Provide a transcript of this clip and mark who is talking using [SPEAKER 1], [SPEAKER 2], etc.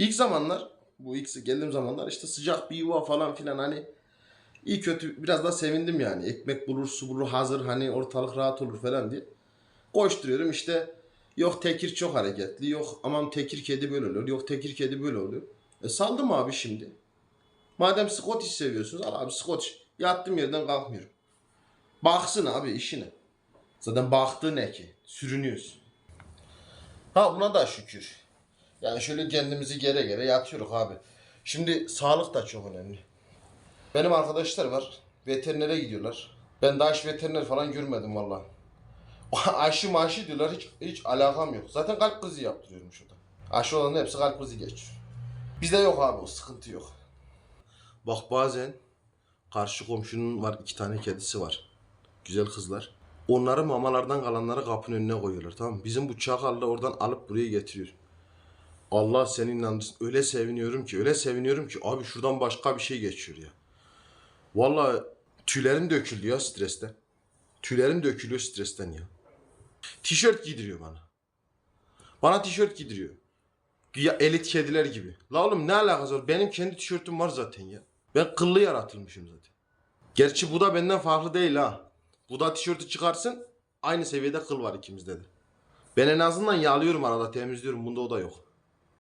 [SPEAKER 1] İlk zamanlar bu ilk geldiğim zamanlar işte sıcak bir yuva falan filan hani iyi kötü biraz da sevindim yani. Ekmek bulur, su bulur, hazır hani ortalık rahat olur falan diye. Koşturuyorum işte yok tekir çok hareketli, yok aman tekir kedi böyle oluyor, yok tekir kedi böyle oluyor. E saldım abi şimdi. Madem Scottish seviyorsunuz al abi Scottish. Yattığım yerden kalkmıyorum. Baksın abi işine. Zaten baktığı ne ki? Sürünüyoruz. Ha buna da şükür. Yani şöyle kendimizi gere gere yatıyoruz abi. Şimdi sağlık da çok önemli. Benim arkadaşlar var. Veterinere gidiyorlar. Ben daha hiç veteriner falan görmedim vallahi. Aşı maaşı diyorlar hiç hiç alakam yok. Zaten kalp krizi yaptırıyorum şurada. Aşı olanın hepsi kalp krizi geçiyor. Bizde yok abi o sıkıntı yok. Bak bazen karşı komşunun var iki tane kedisi var. Güzel kızlar. Onları mamalardan kalanları kapının önüne koyuyorlar tamam mı? Bizim bu çakal da oradan alıp buraya getiriyor. Allah seni inandırsın. Öyle seviniyorum ki, öyle seviniyorum ki. Abi şuradan başka bir şey geçiyor ya. Vallahi tüylerim döküldü ya stresten. Tüylerim dökülüyor stresten ya. Tişört giydiriyor bana. Bana tişört giydiriyor. Ya elit kediler gibi. La oğlum ne alakası var? Benim kendi tişörtüm var zaten ya. Ben kıllı yaratılmışım zaten. Gerçi bu da benden farklı değil ha. Bu da tişörtü çıkarsın aynı seviyede kıl var ikimizde de. Ben en azından yağlıyorum arada temizliyorum. Bunda o da yok.